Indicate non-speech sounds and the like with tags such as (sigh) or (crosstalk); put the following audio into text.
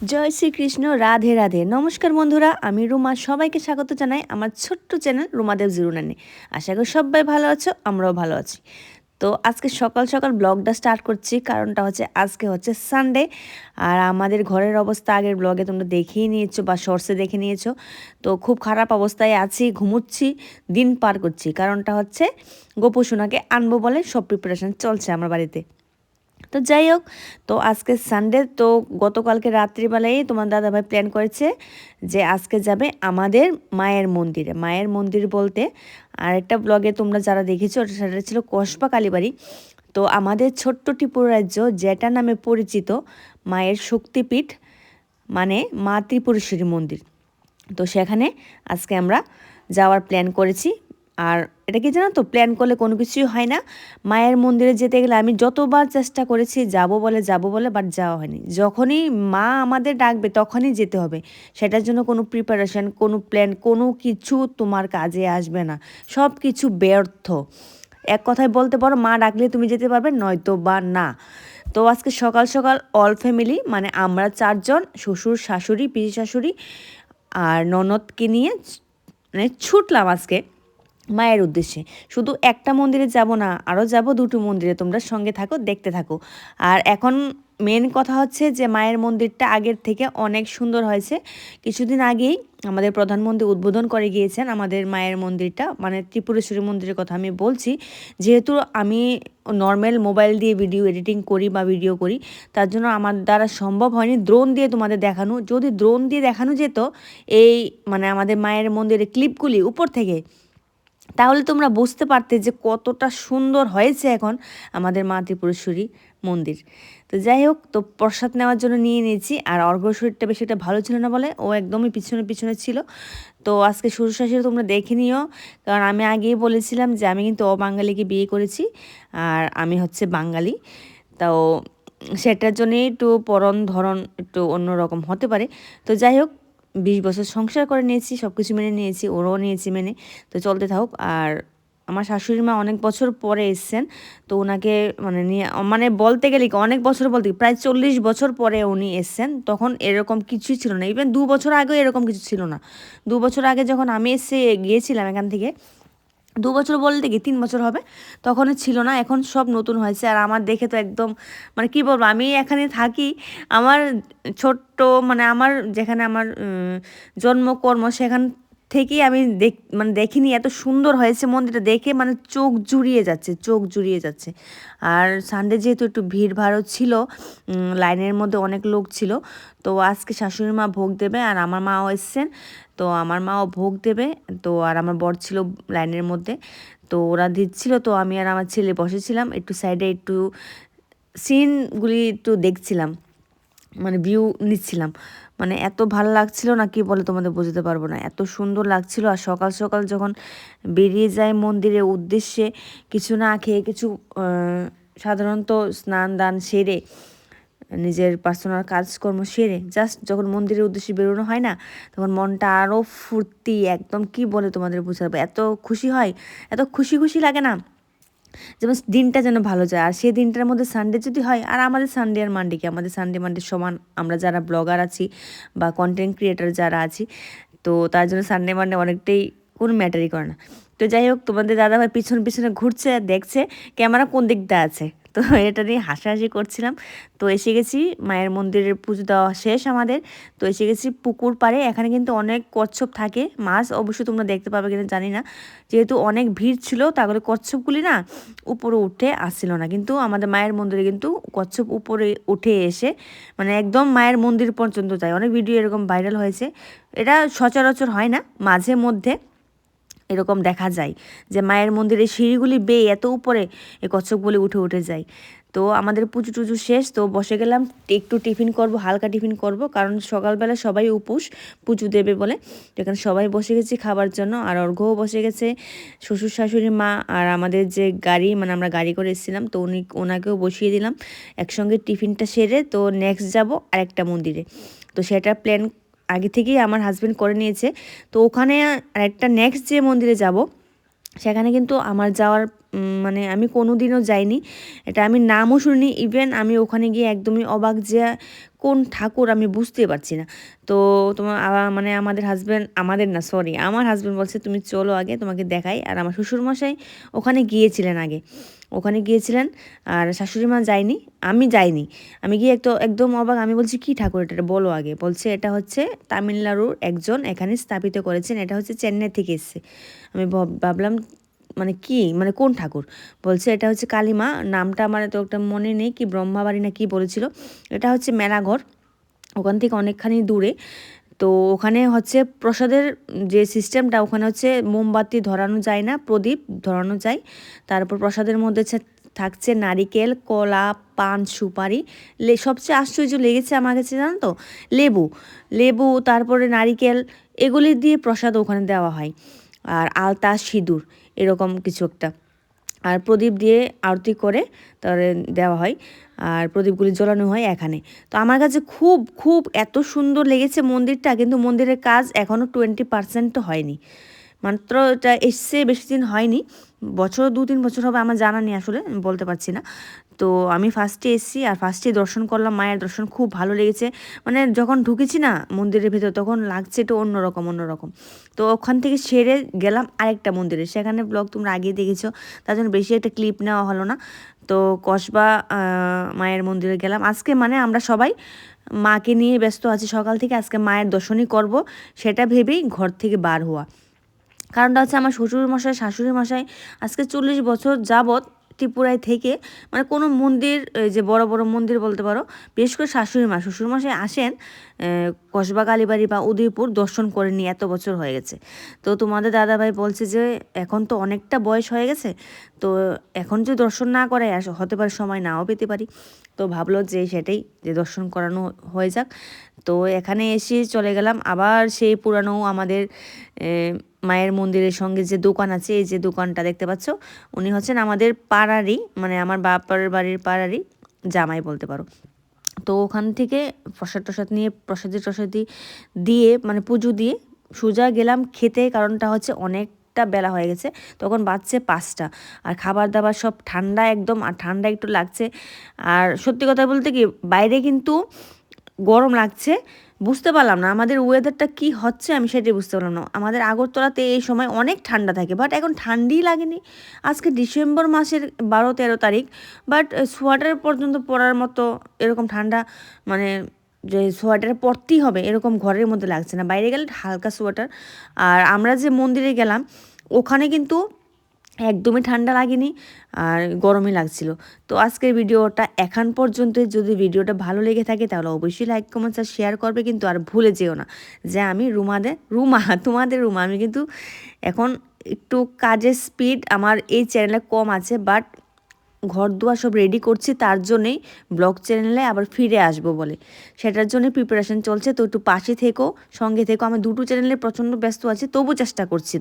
জয় শ্রীকৃষ্ণ, রাধে রাধে। নমস্কার বন্ধুরা, আমি রুমা। সবাইকে স্বাগত জানাই আমার ছোট্ট চ্যানেল রুমাদেব জিরুনানে আশা করি সবাই ভালো আছো, আমরাও ভালো আছি। তো আজকে সকাল সকাল ব্লগটা স্টার্ট করছি, কারণটা হচ্ছে আজকে হচ্ছে সানডে আর আমাদের ঘরের অবস্থা আগের ব্লগে তোমরা দেখেই নিয়েছো বা শর্টসে দেখে নিয়েছো। তো খুব খারাপ অবস্থায় আছি, ঘুমুচ্ছি, দিন পার করছি। কারণটা হচ্ছে গোপু সোনাকে আনব বলে সব প্রিপারেশন চলছে আমার বাড়িতে। তো যাই হোক, তো আজকে সানডে তো গতকালকে রাত্রিবেলায় তোমার দাদাভাই প্ল্যান করেছে যে আজকে যাবে আমাদের মায়ের মন্দিরে। মায়ের মন্দির বলতে আরেকটা ব্লগে তোমরা যারা দেখেছ সেটা ছিল কসবা কালীবাড়ি। তো আমাদের ছোট্ট ত্রিপুরা রাজ্য, যেটা নামে পরিচিত মায়ের শক্তিপীঠ মানে মা ত্রিপুরেশ্বরী মন্দির। তো সেখানে আজকে আমরা যাওয়ার প্ল্যান করেছি। আর এটা কি জানো তো? প্ল্যান করলে কোনো কিছুই হয় না। মায়ের মন্দিরে যেতে গেলে আমি যতবার চেষ্টা করেছি, যাব বলে যাব বলে বাট যাওয়া হয়নি। যখনই মা আমাদের ডাকবে, তখনই যেতে হবে। সেটার জন্য কোনো প্রিপারেশন কোনো প্ল্যান কোনো কিছু তোমার কাজে আসবে না। সব কিছু ব্যর্থ। এক কথায় বলতে পারো, মা ডাকলে তুমি যেতে পারবে, নয়তো বা না। তো আজকে সকাল সকাল অল ফ্যামিলি মানে আমরা চারজন, শ্বশুর, শাশুড়ি, পিসি শাশুড়ি আর ননদকে নিয়ে মানে ছুটলাম আজকে। মায়ের উদ্দেশ্যে। শুধু একটা মন্দিরে যাব না আরও যাব দুটো মন্দিরে। তোমরা সঙ্গে থাকো, দেখতে থাকো। আর এখন মেন কথা হচ্ছে যে, মায়ের মন্দিরটা আগের থেকে অনেক সুন্দর হয়েছে। কিছুদিন আগেই আমাদের প্রধানমন্ত্রী উদ্বোধন করে গিয়েছেন আমাদের মায়ের মন্দিরটা। মানে ত্রিপুরেশ্বরী মন্দিরের কথা আমি বলছি। যেহেতু আমি নর্মাল মোবাইল দিয়ে ভিডিও এডিটিং করি বা ভিডিও করি, তার জন্য আমার দ্বারা সম্ভব হয়নি। দ্রোন দিয়ে তোমাদের দেখানো। যদি দ্রোন দিয়ে দেখানো যেত, এই মানে আমাদের মায়ের মন্দিরের ক্লিপগুলি উপর থেকে তাহলে তোমরা বুঝতে পারতে যে কতটা সুন্দর হয়েছে এখন আমাদের মা ত্রিপুরেশ্বরী মন্দির। তো যাই হোক, তো প্রসাদ নেওয়ার জন্য নিয়ে নিয়েছি। আর অর্ঘ শরীরটা বেশি একটা ভালো ছিল না বলে, ও একদমই পিছনে পিছনে ছিল। তো আজকে শ্বশুর শাশুড়ি তোমরা দেখে নিও। কারণ আমি আগেই বলেছিলাম যে আমি কিন্তু অবাঙালিকে বিয়ে করেছি, আর আমি হচ্ছে বাঙালি। তো সেটার জন্যই একটু পরন ধরন একটু অন্যরকম হতে পারে। তো যাই হোক বিশ বছর সংসার করে নিয়েছি সব কিছু মেনে নিয়েছি, ওরও নিয়েছি মেনে। তো চলতে থাকুক। আর আমার শাশুড়ি মা অনেক বছর পরে এসছেন, তো ওনাকে মানে নিয়ে মানে বলতে গেলে অনেক বছর বলতে প্রায় চল্লিশ বছর পরে উনি এসছেন। তখন এরকম কিছুই ছিল না। ইভেন দু বছর আগেও এরকম কিছু ছিল না। দু বছর আগে যখন আমি এসে গিয়েছিলাম এখান থেকে দু বছর বলতে কি তিন বছর হবে তখন ছিল না, এখন সব নতুন হয়েছে। আর আমার দেখে তো একদম মানে কি বলব, আমি এখানে থাকি, আমার ছোট্ট মানে আমার যেখানে আমার জন্মকর্ম, সেখান থেকেই আমি দেখ মানে দেখিনি এত সুন্দর হয়েছে মন্দিরটা দেখে মানে চোখ জুড়িয়ে যাচ্ছে, চোখ জুড়িয়ে যাচ্ছে। আর সানডে যেহেতু একটু ভিড় ভাড়ও ছিল লাইনের মধ্যে অনেক লোক ছিল, তো আজকে শাশুড়ি মা ভোগ দেবে আর আমার মাও এসছেন, তো আমার মাও ভোগ দেবে, তো আর আমার বর ছিল লাইনের মধ্যে, তো ওরা দিচ্ছিল, তো আমি আর আমার ছেলে বসেছিলাম, একটু সাইডে একটু সিনগুলি একটু দেখছিলাম। মানে ভিউ নিচ্ছিলাম। মানে এত ভালো লাগছিল না কি বলে তোমাদের বুঝতে পারব না। এত সুন্দর লাগছিল আর সকাল সকাল যখন বেরিয়ে যায় মন্দিরের উদ্দেশ্যে কিছু না খেয়ে কিছু সাধারণত স্নান দান সেরে, নিজের পার্সোনাল কাজকর্ম সেরে জাস্ট যখন মন্দিরের উদ্দেশ্যে বেরোনো হয় না, তখন মনটা আরও ফুর্তি, একদম কি বলে তোমাদের বুঝাবো? এত খুশি হয়, এত খুশি খুশি লাগে না। যেমন দিনটা যেন ভালো যায়। আর সেই দিনটার মধ্যে সানডে যদি হয়, আর আমাদের সানডে আর মানডে কি? আমাদের সানডে মানডে সমান আমরা যারা ব্লগার আছি বা কন্টেন্ট ক্রিয়েটার যারা আছি, তো তার জন্য সানডে মানডে অনেকটাই কোনো ম্যাটারই করে না। তো যাই হোক, তোমাদের দাদাভাই পিছনে পিছনে ঘুরছে, দেখছে ক্যামেরা কোন দিকটা আছে? তো এটা নিয়ে হাসাহাসি করছিলাম। তো এসে গেছি, মায়ের মন্দিরের পুজো দেওয়া শেষ আমাদের। তো এসে গেছি পুকুর পাড়ে, এখানে কিন্তু অনেক কচ্ছপ থাকে। মাছ অবশ্যই তোমরা দেখতে পাবে কিনা জানি না। যেহেতু অনেক ভিড় ছিল তাহলে কচ্ছপগুলি না উপরে উঠে আসছিল না। কিন্তু আমাদের মায়ের মন্দিরে কিন্তু কচ্ছপ উপরে উঠে এসে মানে একদম মায়ের মন্দির পর্যন্ত যায়। অনেক ভিডিও এরকম ভাইরাল হয়েছে। এটা সচরাচর হয় না, মাঝে মধ্যে। এরকম দেখা যায় যে মায়ের মন্দিরের সিঁড়িগুলি বেয়ে এত উপরে এই কচ্ছপগুলি উঠে উঠে যায়। তো আমাদের পুজো টুজো শেষ, তো বসে গেলাম, একটু টিফিন করব, হালকা টিফিন করব, কারণ সকালবেলা সবাই উপোস, পুজো দেবে বলে। এখানে সবাই বসে গেছি খাবার জন্য, আর অর্ঘও বসে গেছে। শ্বশুর শাশুড়ি মা আর আমাদের যে গাড়ি মানে আমরা গাড়ি করে এসেছিলাম, তো উনি, ওনাকেও বসিয়ে দিলাম। একসঙ্গে টিফিনটা সেরে, তো নেক্সট যাব আরেকটা মন্দিরে। তো সেটা প্ল্যান আগে থেকেই আমার হাজব্যান্ড করে নিয়েছে। তো ওখানে একটা নেক্সট যে মন্দিরে যাব, সেখানে কিন্তু আমার যাওয়ার মানে আমি কোনো দিনও যাইনি। এটা আমি নামও শুনিনি ইভেন আমি ওখানে গিয়ে একদমই অবাক যে কোন ঠাকুর আমি বুঝতে পারছি না। তো তোমার মানে আমাদের হাজব্যান্ড আমাদের না সরি আমার হাজব্যান্ড বলছে, তুমি চলো আগে, তোমাকে দেখাই। আর আমার শ্বশুরমশাই ওখানে গিয়েছিলেন আগে। ওখানে গিয়েছিলেন, আর শাশুড়ি মা যায়নি, আমি যাইনি। আমি গিয়ে একটু, একদম অবাক, আমি বলছি, কি ঠাকুর এটা? বলো আগে। বলছে, এটা হচ্ছে তামিলনাড়ুর একজন এখানে স্থাপিত করেছেন, এটা হচ্ছে চেন্নাই থেকে এসছে। আমি ভাব- ভাবলাম মানে কি? মানে কোন ঠাকুর? বলছে এটা হচ্ছে কালীমা। নামটা আমার তো একটা মনে নেই কি ব্রহ্মাবাড়ি না কি বলেছিল। এটা হচ্ছে মেলাঘর। ওখান থেকে অনেকখানি দূরে। তো ওখানে হচ্ছে প্রসাদের যে সিস্টেমটা ওখানে হচ্ছে মোমবাতি ধরানো যায় না, প্রদীপ ধরানো যায়। তারপর প্রসাদের মধ্যে থাকছে নারিকেল, কলা, পান, সুপারি, লে, সবচেয়ে আশ্চর্য লেগেছে আমার কাছে জানো তো? লেবু। লেবু, তারপরে নারিকেল, এগুলি দিয়ে প্রসাদ ওখানে দেওয়া হয়। আর আলতা সিঁদুর, এরকম কিছু একটা। আর প্রদীপ দিয়ে আরতি করে তার দেওয়া হয়। আর প্রদীপগুলি জ্বলানো হয় এখানে। তো আমার কাছে খুব খুব এত সুন্দর লেগেছে মন্দিরটা, কিন্তু মন্দিরের কাজ এখনও টোয়েন্টি পার্সেন্ট হয়নি। মাত্র এটা এসছে, বেশি দিন হয়নি। বছর দু তিন বছর হবে, আমার জানা নেই আসলে বলতে পারছি না। তো আমি ফার্স্টে এসেছি আর ফার্স্টে দর্শন করলাম, মায়ের দর্শন খুব ভালো লেগেছে। মানে যখন ঢুকেছি না মন্দিরের ভেতর, তখন লাগছে একটু অন্যরকম অন্যরকম। তো ওখান থেকে সেরে গেলাম আরেকটা মন্দিরে। সেখানে ব্লগ তোমরা আগেই দেখেছ, তার জন্য বেশি একটা ক্লিপ নেওয়া হলো না। তো কসবা মায়ের মন্দিরে গেলাম। আজকে মানে আমরা সবাই মাকে নিয়ে ব্যস্ত আছি সকাল থেকে, আজকে মায়ের দর্শনই করব, সেটা ভেবেই ঘর থেকে বার হওয়া। কারণটা হচ্ছে আমার শ্বশুর মশাই শাশুড়ি মশাই আজকে চল্লিশ বছর যাবৎ ত্রিপুরায় থেকে মানে কোনো মন্দির যে বড় বড় মন্দির বলতে পারো, বিশেষ করে শাশুড়ি মা শ্বশুরমশাই আসেন কসবা কালীবাড়ি বা উদয়পুর দর্শন করে নিয়ে এত বছর হয়ে গেছে। তো তোমাদের দাদাভাই বলছে যে এখন তো অনেকটা বয়স হয়ে গেছে, তো এখন যদি দর্শন না করে আস- হতে পারে সময় নাও পেতে পারি। তো ভাবলো যে সেটাই, যে দর্শন করানো হয়ে যাক। তো এখানে এসে চলে গেলাম, আবার সেই পুরানো আমাদের মায়ের মন্দিরের সঙ্গে যে দোকান আছে, এই যে দোকানটা দেখতে পাচ্ছ, উনি হচ্ছেন আমাদের পাড়ারই মানে আমার বাপার বাড়ির পাড়ারই জামাই বলতে পারো। তো ওখান থেকে প্রসাদ টসাদ নিয়ে, প্রসাদি টসাদি দিয়ে মানে পুজো দিয়ে সোজা গেলাম খেতে, কারণটা হচ্ছে অনেকটা বেলা হয়ে গেছে, তখন বাজছে পাঁচটা। আর খাবার দাবার সব ঠান্ডা একদম, আর ঠান্ডা একটু লাগছে। আর সত্যি কথা বলতে কি, বাইরে কিন্তু গরম লাগছে বুঝতে পারলাম না, আমাদের ওয়েদারটা কি হচ্ছে আমি সেটাই বুঝতে পারলাম না। আমাদের আগরতলাতে এই সময় অনেক ঠান্ডা থাকে বাট এখন ঠান্ডাই লাগেনি। আজকে ডিসেম্বর মাসের বারো তেরো তারিখ বাট সোয়াটার পর্যন্ত পরার মতো এরকম ঠান্ডা মানে যে সোয়েটার পরতেই হবে এরকম ঘরের মধ্যে লাগছে না। বাইরে গেলে হালকা সোয়াটার আর আমরা যে মন্দিরে গেলাম, ওখানে কিন্তু একদমই ঠান্ডা লাগেনি আর গরমই লাগছিল। তো আজকের ভিডিওটা এখন পর্যন্ত যদি ভিডিওটা ভালো লেগে থাকে তাহলে অবশ্যই লাইক কমেন্টস আর শেয়ার করবে কিন্তু আর ভুলে যেও না। যে আমি রুমাদের, রুমা, (laughs) তোমাদের রুমা। আমি কিন্তু এখন একটু কাজের স্পিড আমার এই চ্যানেলে কম আছে বাট ঘর দুয়ার সব রেডি করছি, তার জন্যেই ব্লগ চ্যানেলে আবার ফিরে আসব বলে। সেটার জন্য প্রিপারেশন চলছে। তো একটু পাশে থেকো, সঙ্গে থেকো। আমি দুটো চ্যানেলে প্রচণ্ড ব্যস্ত আছি, তবু চেষ্টা করছি।